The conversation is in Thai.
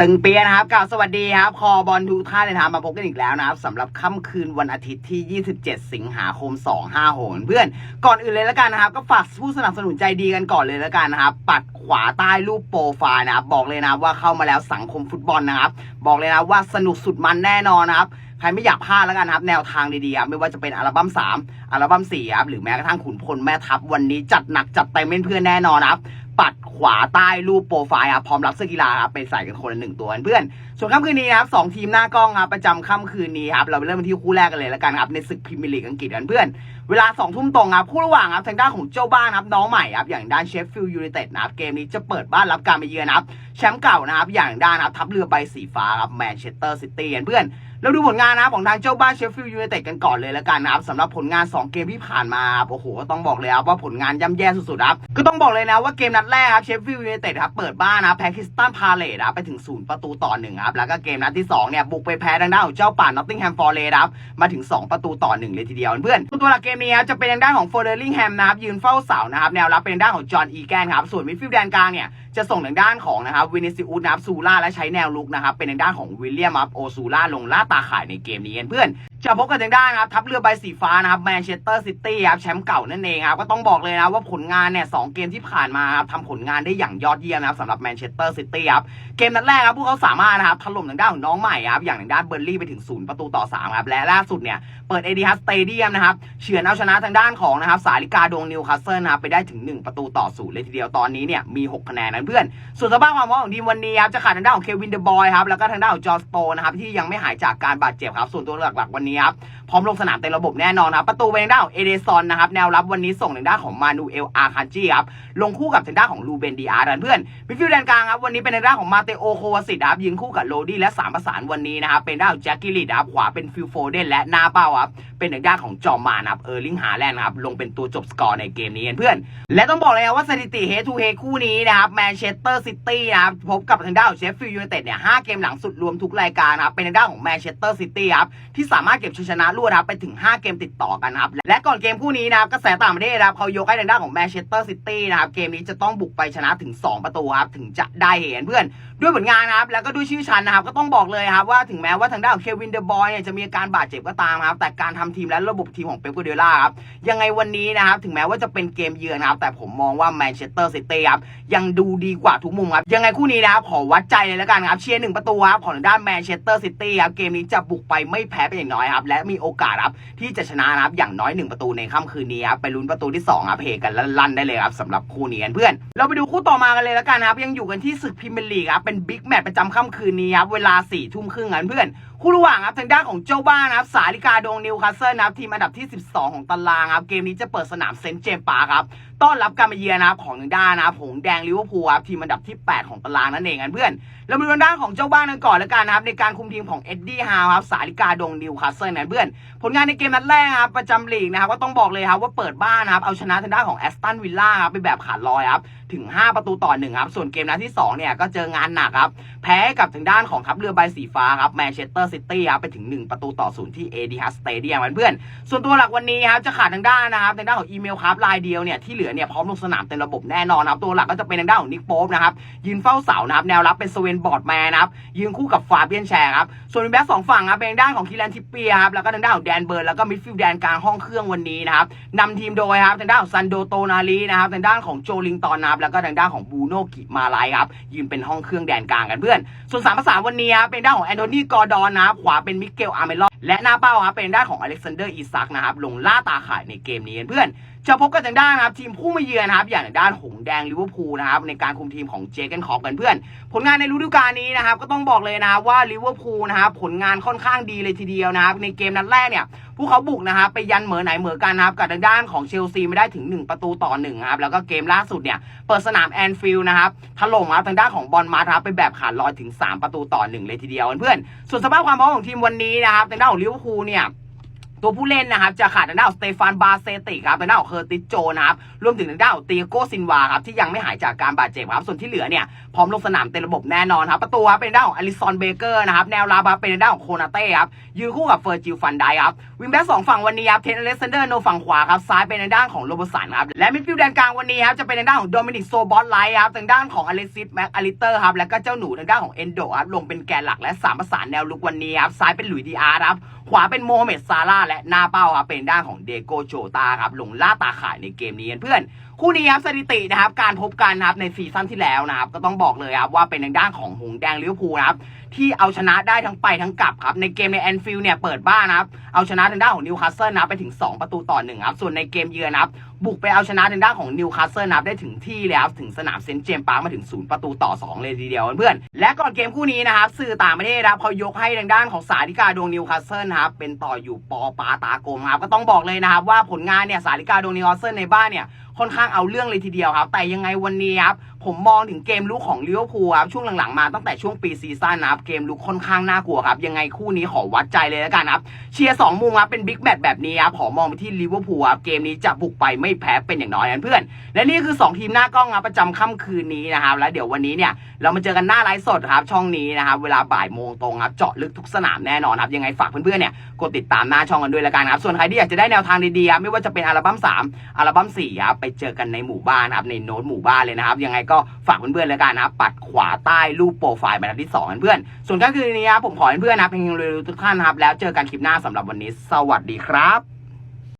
ตึงเปียนะครับกล่าวสวัสดีครับ คอบอลทุกท่านเลยนะครับมาพบกันอีกแล้วนะครับสำหรับค่ำคืนวันอาทิตย์ที่ 27 สิงหาคม 256เพื่อนก่อนอื่นเลยแล้วกันนะครับ ก็ฝากผู้สนับสนุนใจดีกันก่อนเลยแล้วกันนะครับ ปัดขวาใต้รูปโปรไฟล์นะครับ บอกเลยนะว่าเข้ามาแล้วสังคมฟุตบอลนะครับ บอกเลยนะว่าสนุกสุดมันแน่นอนนะครับใครไม่อยากพลาดแล้วกันนะครับแนวทางดีๆครับไม่ว่าจะเป็นอัลบั้ม 3 อัลบั้ม4ครับหรือแม้กระทั่งขุนพลแม่ทัพวันนี้จัดหนักจัดเต็มเพื่อนแน่นอนครับ ปัดขวาใต้รูปโปรไฟล์ครับพร้อมรับเสื้อกีฬาครับไปใส่กันคนละหนึ่งตัวเพื่อนส่วนค่ำคืนนี้ครับสองทีมหน้ากล้องครับประจำค่ำคืนนี้ครับเราไปเริ่มที่คู่แรกกันเลยแล้วกันครับในศึกพรีเมียร์ลีกอังกฤษกันเพื่อนเวลาสองทุ่มตรงครับคู่ระหว่างครับทางด้านของเจ้าบ้านครับน้องใหม่ครับอย่างด้านเชฟฟิลด์ยูไนเต็ดนะครับเกมนี้จะเปิดบ้านรับการมาเยือนครับแชมป์เก่านะครับอย่างด้านครับทัพเรือใบสีฟ้าครับแมนเชสเตอร์ซิตี้กันเพื่อนเราดูผลงานนะครับของทางเจ้าบ้านเชฟฟิลด์ยูไนเต็ดกันก่อนเลยแล้วกันนะครับสำหรับผลงาน 2 เกมที่ผ่านมาโอ้โหต้องบอกเลยครับว่าผลงานย่ำแย่สุดๆครับก็ต้องบอกเลยนะว่าเกมนัดแรกครับเชฟฟิลด์ยูไนเต็ดครับเปิดบ้านนะแพ้คริสตันพาเลตครับไปถึงศูนย์ประตูต่อหนึ่งครับแล้วก็เกมนัดที่2เนี่ยบุกไปแพ้ทางด้านของเจ้าป่านนอตติงแฮมฟอร์เรสครับมาถึง 2 ประตูต่อหนึ่งเลยทีเดียวเพื่อนตัวหลักเกมนี้ครับจะเป็นทางด้านของโฟเดอร์ลิงแฮมนะครับยืนเฝ้าเสานะครับแนวรับเป็นทางด้านของจอห์นอีแกนครับส่วนมิดฟิลด์แดนกลางเนี่ยจะส่งทางด้านของนะครับวินิซิอุสนะครับซูล่าและใช้แนวลุกนะครับเป็นทางด้านของวิลเลียมอัพโอซูล่าลงล่าตาข่ายในเกมนี้เพื่อน จะพบกันยังด้นะครับทัพเรือใบสีฟ้านะครับแมนเชสเตอร์ซิตี้ครับแชมป์เก่านั่นเองครับก็ต้องบอกเลยนะว่าผลงานเนี่ยสองเกมที่ผ่านมาครับทำผลงานได้อย่างยอดเยี่ยมนะครับสำหรับแมนเชสเตอร์ซิตี้ครับเกมนัดแรกครับพวกเขาสามารถนะครับถล่มทางด้านของน้องใหม่ครับอย่างทางด้านเบอร์ลี่ไปถึงศูนย์ประตูต่อสามครับและล่าสุดเนี่ยเปิดเอดีฮัสสเตเดียมนะครับเฉือนเอาชนะทางด้านของนะครับสาลิกาดวงนิวคาสเซิลนะครับไปได้ถึง 1 ประตูต่อศูนย์เลยทีเดียวตอนนี้เนี่ยมี 6 คะแนนนั้นเพื่อน ส่วนสภาพความพร้อมของทีมวันนี้ครับจะขาดทางด้านของเควินเดอะบอยครับแล้วก็ทางด้านของจอร์สโตนะครับที่ยังไม่หายจากการบาดเจ็บครับส่วนตัวหลักๆวันนี้ครับพร้อมลงสนามเต็มระบบแน่นอนครับประตูเป็นทางด้านของเอเดซอนนะครับแนวรับวันนี้ส่งทางด้านของมานูเอลอาคันจีครับลงคู่กับทางด้านของลูเบนดีอาร์นเพื่อนมิดฟิลด์แดนกลางครับวันนี้เป็นทางด้านของมาเตโอโควาสิตครับยิงคู่กับโรดี้และสามประสานวันนี้นะครับเป็นด้านของแจ็คกิลิดครับขวาเป็นฟิลโฟเดนและหน้าเป้าครับเป็นทางด้านของจอมมานะครับเออร์ลิงฮาแลนด์ครับลงเป็นตัวจบสกอร์ในเกมนี้เพื่อนและต้องบอกเลยว่าสถิติเฮทูเฮคู่นี้นะครับแมนเชสเตอร์ซิตี้นะครับพบกับทางด้านของเชฟฟิลด์ยูไนเต็ดเนี่ยห้าเกมหลังสุดรวมทุกรายการนะครับเป็นทางด้านของแมนเชสเตอร์ซิตี้ครับที่สามารถเก็บชัยชนะรวดนครับไปถึง 5 เกมติดต่อกันนะครับและก่อนเกมคู่นี้นะครับกระแสต่างประเทศนะครับเขายกให้ทางด้านของแมนเชสเตอร์ซิตี้นะครับเกมนี้จะต้องบุกไปชนะถึง 2 ประตูครับถึงจะได้เห็นเพื่อนด้วยผลงานนะครับแล้วก็ด้วยชื่อชั้นนะครับก็ต้องบอกเลยครับว่าถึงแม้ว่าทางด้านของเควินเดอะบอยเนี่ยจะมีอาการบาดเจ็บก็ตามครับแต่การทำทีมและระบบทีมของเป๊ปกัวเดล่าครับยังไงวันนี้นะครับถึงแม้ว่าจะเป็นเกมเยือนนะครับแต่ผมมองว่าแมนเชสเตอร์ซิตี้ครับยังดูดีกว่าทุกมุมครับยังไงคู่นี้นะครับขอวัดใจเลยแล้วกันครับเชียร์หนึ่งประตูครับของทางด้านแมนเชสเตอร์ซิตี้ครับเกมนี้จะบุกไปไม่แพ้เป็นอย่างน้อยครับและมีโอกาสครับที่จะชนะนะครับอย่างน้อยหนึ่งประตูในค่ำคืนนี้ครับไปลุ้นประตูที่สองครับเฮกันลั่นได้เลยครับสำหรับคู่นี้เพื่อน เราไปดูคู่ต่อมากันเลยแล้วกันนะครับยังอยู่กันที่ศึกพรีเมียร์ลีกครับเป็นบิ๊กแมตช์ประจำค่ำคืนนี้ครับเวลา4ี่ทุ่มครึ่งกันเพื่อนคู่ระหว่างครับทางด้านของเจ้าบ้านนะครับสาลิกาดงนิวคาสเซอร์นะครับทีมอันดับที่ 12 ของตารางครับเกมนี้จะเปิดสนามเซนต์เจมส์ปาร์ครับต้อนรับการมาเยือนนะของทางด้านนะครับหงแดงลิเวอร์พูลครับทีมอันดับที่ 8 ของตารางนั่นเองกันเพื่อนเรามาดูด้านของเจ้าบ้านกันก่อนแล้วกันนะครับในการคุมทีมของเอ็ดดี้ฮาวครับสาลิกาดงนิวคาสเซิลนะเพื่อน ผลงานในเกมนัดแรกครับประจำลีกนะครับก็ต้องบอกเลยครับว่าเปิดบ้านนะครับเอาชนะทางด้านของแอสตันวิลล่าครับไปแบบขาดลอยครับถึง 5 ประตูต่อหนึ่งครับส่วนเกมนัดที่2เนี่ยก็เจองานหนักครับแพ้กับทางด้านของทัพเรือใบสีฟ้าครับแมนเชสเตอร์ซิตี้ครับไปถึง 1 ประตูต่อศูนย์ที่เอดีฮัสสเตเดียมเพื่อนส่วนตัวหลักวันนี้ครับจะขาดทางด้านนะครับทางด้านของอีเมลครับรายเดียวเนี่ยที่เหลือเนี่ยพร้อมลงสนามเต็มระบบแน่นอนนะครับตัวหลักก็จะเป็นทางด้านของนิกโป๊ปนะครับยืนเฝ้าเสานะครับแนวรับเป็นสเวนบอร์ดแมนนะครับยืนคู่กับฟาเบียนแชร์ครับส่วนแบ็คสองฝั่งครับเป็นทางด้านของคิรันทิปเปียครับแล้วก็ทางด้านของแดนเบิร์นแล้วก็มิดฟิลด์แดนกลางห้องเครื่องวันนี้นะครับนำทีมโดยครับทางด้านของซันโดโตนาลีนะครับทางด้านของโจลิงตอนนะครับแล้วก็ทางด้านของบูโนกิมาไลครับยืนเป็นห้องเครื่องแดนกลางกันเพื่อน ส่วนสามภาษาวันนี้ครับเป็นด้านของแอนโทนีกอร์ดอนนะครับขวาเป็นมิเกลอาร์เมลอนและหน้าเป้าครับเป็นด้านของอเล็กซานเดอร์อีซักนะครับลงล่าตาข่ายในเกมนี้เพื่อน จะพบกันทางด้านนะครับทีมผู้มาเยือนนะครับอย่างด้านหงแดงลิเวอร์พูลนะครับในการคุมทีมของเจเกนคอปกันเพื่อน ผลงานในฤดูกาลนี้นะครับก็ต้องบอกเลยนะครับว่าลิเวอร์พูลนะครับผลงานค่อนข้างดีเลยทีเดียวนะครับในเกมนัดแรกเนี่ยพวกเขาบุกนะครับไปยันเหมือไหนเหมือกันนะครับกับทางด้านของเชลซีไม่ได้ถึง 1 ประตูต่อหนึ่งครับแล้วก็เกมล่าสุดเนี่ยเปิดสนามแอนฟิลด์นะครับถล่มครับทางด้านของบอลมาร์ครับไปแบบขาดลอยถึง 3 ประตูต่อหนึ่งเลยทีเดียวเพื่อนส่วนสภาพความพร้อมของทีมวันนี้นะครับทางด้านของลิเวอร์พูลเนี่ย ตัวผู้เล่นนะครับจะขาดทางด้านสเตฟานบาเซติครับทางด้านของเคอร์ติสโจนะครับรวมถึงทางด้านของเตียโกซินวาครับที่ยังไม่หายจากการบาดเจ็บครับส่วนที่เหลือเนี่ยพร้อมลงสนามเต็มระบบแน่นอนครับประตูครับเป็นด้านของอลิซอนเบเกอร์นะครับแนวรับครับเป็นด้านของโคนาเต้ครับยืนคู่กับเฟอร์จิลฟันไดครับวิงแบ็กสองฝั่งวันนี้ครับเทนเลสเซนเดอร์โนฝั่งขวาครับซ้ายเป็นด้านของโรบสันครับและมิดฟิลด์แดนกลางวันนี้ครับจะเป็นด้านของโดมินิกโซบอสไลท์ครับทางด้านของอเล็กซิสแม็กอลิเตอร์ครับแล้วก็เจ้าหนูทางด้านของเอนโดครับลงเป็นแกนหลักและสามประสานแนวลุกวันนี้ครับซ้ายเป็นหลุยดีอาร์ครับขวาเป็นโมฮัมเหม็ดซาร่าและหน้าเป้าครับเป็นด้านของเดโกโจตาครับลงล่าตาข่ายในเกมนี้เพื่อน คู่นี้ครับสถิตินะครับการพบกันนะครับในซีซั่นที่แล้วนะครับก็ต้องบอกเลยครับว่าเป็นทางด้านของหงแดงลิเวอร์พูลนะครับที่เอาชนะได้ทั้งไปทั้งกลับครับในเกมในแอนฟิลด์เนี่ยเปิดบ้านนะครับเอาชนะทางด้านของนิวคาสเซิลนะครับไปถึง 2 ประตูต่อหนึ่งครับส่วนในเกมเยือนนะครับบุกไปเอาชนะทางด้านของนิวคาสเซิลนะครับได้ถึงที่เลยครับถึงสนามเซนต์เจมส์ปาร์มาถึงศูนย์ประตูต่อ 2 เลยทีเดียวเพื่อนและก่อนเกมคู่นี้นะครับสื่อต่างประเทศครับเขายกให้ทางด้านของสาธิกาดวงนิวคาสเซิลนะครับเป็นต่ออยู่ปอปาตากลมครับก็ต้องบอกเลยนะครับว่าผลงานเนี่ยสาธิกาดวงนิวคาสเซิลในบ้านเนี่ย ค่อนข้างเอาเรื่องเลยทีเดียวครับ แต่ยังไงวันนี้ครับผมมองถึงเกมลุกของลิเวอร์พูลครับช่วงหลังๆมาตั้งแต่ช่วงปีซีซั่นนะครับเกมลุกค่อนข้างน่ากลัวครับยังไงคู่นี้ขอวัดใจเลยแล้วกันครับเชียร์สองมุมครับเป็นบิ๊กแมตช์แบบนี้ครับขอมองไปที่ลิเวอร์พูลครับเกมนี้จะบุกไปไม่แพ้เป็นอย่างน้อยนะเพื่อน และนี่คือ 2 ทีมหน้ากล้องครับประจำค่ำคืนนี้นะครับแล้วเดี๋ยววันนี้เนี่ยเรามาเจอกันหน้าไลฟ์สดครับช่องนี้นะครับเวลาบ่ายโมงตรงครับเจาะลึกทุกสนามแน่นอนครับยังไงฝากเพื่อนๆเนี่ยกดติดตามหน้าช่องกันด้วยละกันครับส่วนใครที่อยากจะได้แนวทางดีๆไม่ว่าจะเป็นอัลบั้ม3อัลบั้ม4ครับไปเจอกันในหมู่บ้านครับในโน้ตหมู่บ้านเลยนะครับยังไงก็ฝากเพื่อนๆเลยกันนะครับปัดขวาใต้รูปโปรไฟล์บรรทัดที่2เพื่อนส่วนก็คือนี้ครับผมขอเพื่อนๆนะเพียงเร็วทุกท่านนะครับแล้วเจอกันคลิปหน้าสำหรับวันนี้ สวัสดีครับ